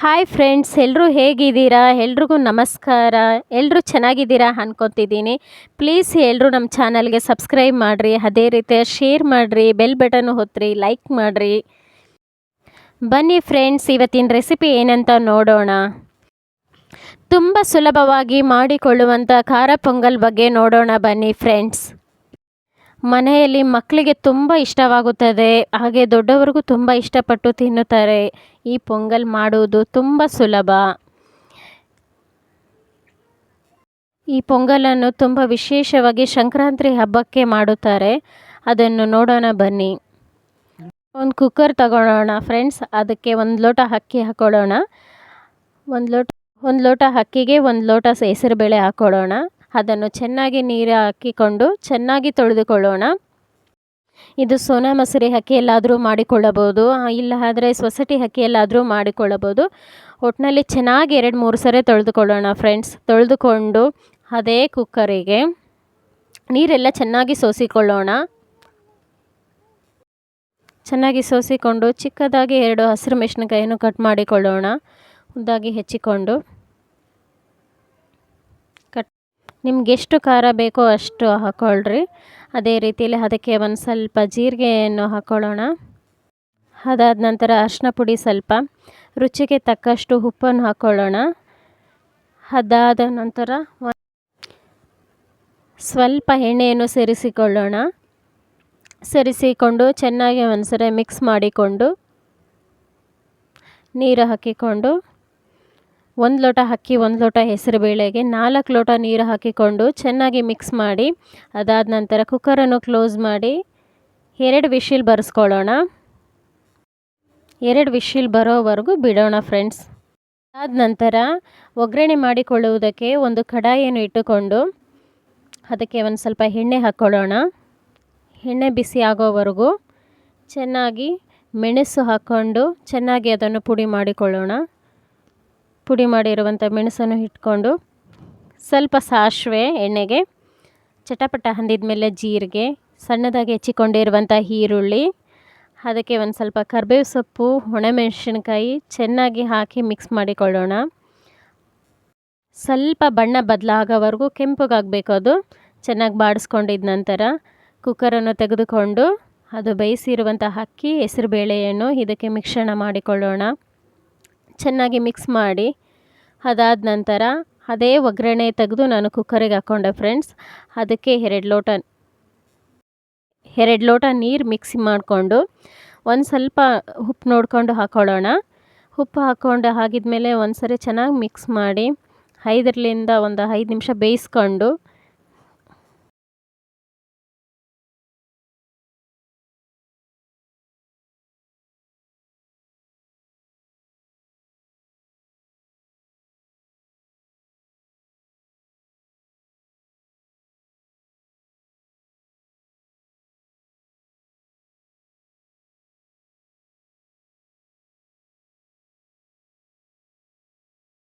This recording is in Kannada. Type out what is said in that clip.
ಹಾಯ್ ಫ್ರೆಂಡ್ಸ್ ಎಲ್ಲರೂ ಹೇಗಿದ್ದೀರಾ? ಎಲ್ರಿಗೂ ನಮಸ್ಕಾರ. ಎಲ್ಲರೂ ಚೆನ್ನಾಗಿದ್ದೀರಾ ಅನ್ಕೊತಿದ್ದೀನಿ. ಪ್ಲೀಸ್ ಎಲ್ಲರೂ ನಮ್ಮ ಚಾನಲ್ಗೆ ಸಬ್ಸ್ಕ್ರೈಬ್ ಮಾಡಿರಿ. ಅದೇ ರೀತಿ ಶೇರ್ ಮಾಡಿರಿ. ಬೆಲ್ ಬಟನ್ ಹೊತ್ತಿರಿ ಲೈಕ್ ಮಾಡಿರಿ. ಬನ್ನಿ ಫ್ರೆಂಡ್ಸ್ ಇವತ್ತಿನ ರೆಸಿಪಿ ಏನಂತ ನೋಡೋಣ. ತುಂಬ ಸುಲಭವಾಗಿ ಮಾಡಿಕೊಳ್ಳುವಂಥ ಖಾರ ಪೊಂಗಲ್ ಬಗ್ಗೆ ನೋಡೋಣ ಬನ್ನಿ ಫ್ರೆಂಡ್ಸ್ ಮನೆಯಲ್ಲಿ ಮಕ್ಕಳಿಗೆ ತುಂಬ ಇಷ್ಟವಾಗುತ್ತದೆ. ಹಾಗೆ ದೊಡ್ಡವರಿಗೂ ತುಂಬ ಇಷ್ಟಪಟ್ಟು ತಿನ್ನುತ್ತಾರೆ. ಈ ಪೊಂಗಲ್ ಮಾಡುವುದು ತುಂಬ ಸುಲಭ. ಈ ಪೊಂಗಲನ್ನು ತುಂಬ ವಿಶೇಷವಾಗಿ ಸಂಕ್ರಾಂತಿ ಹಬ್ಬಕ್ಕೆ ಮಾಡುತ್ತಾರೆ. ಅದನ್ನು ನೋಡೋಣ, ಬನ್ನಿ. ಒಂದು ಕುಕ್ಕರ್ ತಗೊಳ್ಳೋಣ, ಫ್ರೆಂಡ್ಸ್. ಅದಕ್ಕೆ ಒಂದು ಲೋಟ ಅಕ್ಕಿ ಹಾಕೊಳ್ಳೋಣ. ಒಂದು ಲೋಟ ಒಂದು ಲೋಟ ಅಕ್ಕಿಗೆ ಒಂದು ಲೋಟ ಹೆಸರುಬೇಳೆ ಹಾಕ್ಕೊಳ್ಳೋಣ ಅದನ್ನು ಚೆನ್ನಾಗಿ ನೀರು ಹಾಕಿಕೊಂಡು ಚೆನ್ನಾಗಿ ತೊಳೆದುಕೊಳ್ಳೋಣ. ಇದು ಸೋನಾ ಮಸೂರಿ ಅಕ್ಕಿಯಲ್ಲಾದರೂ ಮಾಡಿಕೊಳ್ಳಬಹುದು ಇಲ್ಲ ಆದರೆ ಸೊಸೈಟಿ ಅಕ್ಕಿಯಲ್ಲಾದರೂ ಮಾಡಿಕೊಳ್ಳಬಹುದು. ಒಟ್ಟಿನಲ್ಲಿ ಚೆನ್ನಾಗಿ ಎರಡು ಮೂರು ಸರಿ ತೊಳೆದುಕೊಳ್ಳೋಣ ಫ್ರೆಂಡ್ಸ್. ತೊಳೆದುಕೊಂಡು ಅದೇ ಕುಕ್ಕರಿಗೆ ನೀರೆಲ್ಲ ಚೆನ್ನಾಗಿ ಸೋಸಿಕೊಳ್ಳೋಣ. ಚೆನ್ನಾಗಿ ಸೋಸಿಕೊಂಡು ಚಿಕ್ಕದಾಗಿ ಎರಡು ಹಸಿರು ಮೆಣಸಿನಕಾಯನ್ನು ಕಟ್ ಮಾಡಿಕೊಳ್ಳೋಣ. ಉದ್ದಾಗಿ ಹೆಚ್ಚಿಕೊಂಡು. ನಿಮ್ಗೆ ಎಷ್ಟು ಖಾರ ಬೇಕೋ ಅಷ್ಟು ಹಾಕ್ಕೊಳ್ರಿ ಅದೇ ರೀತಿಯಲ್ಲಿ ಅದಕ್ಕೆ ಒಂದು ಸ್ವಲ್ಪ ಜೀರಿಗೆಯನ್ನು ಹಾಕ್ಕೊಳ್ಳೋಣ ಅದಾದ ನಂತರ ಅರಿಶಿನ ಪುಡಿ ಸ್ವಲ್ಪ. ರುಚಿಗೆ ತಕ್ಕಷ್ಟು ಉಪ್ಪನ್ನು ಹಾಕ್ಕೊಳ್ಳೋಣ ಅದಾದ ನಂತರ ಸ್ವಲ್ಪ ಎಣ್ಣೆಯನ್ನು ಸೇರಿಸಿಕೊಳ್ಳೋಣ. ಸೇರಿಸಿಕೊಂಡು ಚೆನ್ನಾಗಿ ಒಂದ್ಸರಿ ಮಿಕ್ಸ್ ಮಾಡಿಕೊಂಡು ನೀರು ಹಾಕಿಕೊಂಡು ಒಂದು ಲೋಟ ಅಕ್ಕಿ, ಒಂದು ಲೋಟ ಹೆಸರು ಬೇಳೆಗೆ ನಾಲ್ಕು ಲೋಟ ನೀರು ಹಾಕಿಕೊಂಡು ಚೆನ್ನಾಗಿ ಮಿಕ್ಸ್ ಮಾಡಿ, ಅದಾದ ನಂತರ ಕುಕ್ಕರನ್ನು ಕ್ಲೋಸ್ ಮಾಡಿ, ಎರಡು ವಿಶಿಲ್ ಬರೆಸ್ಕೊಳ್ಳೋಣ. ಎರಡು ವಿಶಿಲ್ ಬರೋವರೆಗೂ ಬಿಡೋಣ ಫ್ರೆಂಡ್ಸ್ ಅದಾದ ನಂತರ ಒಗ್ಗರಣೆ ಮಾಡಿಕೊಳ್ಳುವುದಕ್ಕೆ ಒಂದು ಕಡಾಯಿಯನ್ನು ಇಟ್ಟುಕೊಂಡು ಅದಕ್ಕೆ ಒಂದು ಸ್ವಲ್ಪ ಎಣ್ಣೆ ಹಾಕ್ಕೊಳ್ಳೋಣ ಎಣ್ಣೆ ಬಿಸಿ ಆಗೋವರೆಗೂ ಚೆನ್ನಾಗಿ ಮೆಣಸು ಹಾಕ್ಕೊಂಡು ಚೆನ್ನಾಗಿ ಅದನ್ನು ಪುಡಿ ಮಾಡಿಕೊಳ್ಳೋಣ. ಪುಡಿ ಮಾಡಿರುವಂಥ ಮೆಣಸನ್ನು ಇಟ್ಕೊಂಡು ಸ್ವಲ್ಪ ಸಾಸಿವೆ ಎಣ್ಣೆಗೆ, ಚಟಪಟ ಹಂದಿದ ಮೇಲೆ ಜೀರಿಗೆ, ಸಣ್ಣದಾಗಿ ಹೆಚ್ಚಿಕೊಂಡಿರುವಂಥ ಈರುಳ್ಳಿ, ಅದಕ್ಕೆ ಒಂದು ಸ್ವಲ್ಪ ಕರ್ಬೇವು ಸೊಪ್ಪು, ಒಣಮೆಣಸಿನ್ಕಾಯಿ ಚೆನ್ನಾಗಿ ಹಾಕಿ ಮಿಕ್ಸ್ ಮಾಡಿಕೊಳ್ಳೋಣ. ಸ್ವಲ್ಪ ಬಣ್ಣ ಬದಲಾಗೋವರೆಗೂ ಕೆಂಪಗಾಗಬೇಕು ಅದು, ಚೆನ್ನಾಗಿ ಬಾಡಿಸ್ಕೊಂಡಿದ ನಂತರ ಕುಕ್ಕರನ್ನು ತೆಗೆದುಕೊಂಡು ಅದು ಬೇಯಿಸಿರುವಂಥ ಅಕ್ಕಿ, ಹೆಸರುಬೇಳೆಯನ್ನು ಇದಕ್ಕೆ ಮಿಶ್ರಣ ಮಾಡಿಕೊಳ್ಳೋಣ. ಚೆನ್ನಾಗಿ ಮಿಕ್ಸ್ ಮಾಡಿ, ಅದಾದ ನಂತರ ಅದೇ ಒಗ್ಗರಣೆ ತೆಗೆದು ನಾನು ಕುಕ್ಕರಿಗೆ ಹಾಕ್ಕೊಂಡೆ ಫ್ರೆಂಡ್ಸ್ ಅದಕ್ಕೆ ಎರಡು ಲೋಟ ಎರಡು ಲೋಟ ನೀರು ಮಿಕ್ಸ್ ಮಾಡಿಕೊಂಡು ಒಂದು ಸ್ವಲ್ಪ ಉಪ್ಪು ನೋಡಿಕೊಂಡು ಹಾಕ್ಕೊಳ್ಳೋಣ ಉಪ್ಪು ಹಾಕ್ಕೊಂಡು ಆಗಿದ್ಮೇಲೆ ಒಂದು ಸರಿ ಚೆನ್ನಾಗಿ ಮಿಕ್ಸ್ ಮಾಡಿ, ಐದರಿಂದ ಒಂದು ಐದು ನಿಮಿಷ ಬೇಯಿಸ್ಕೊಂಡು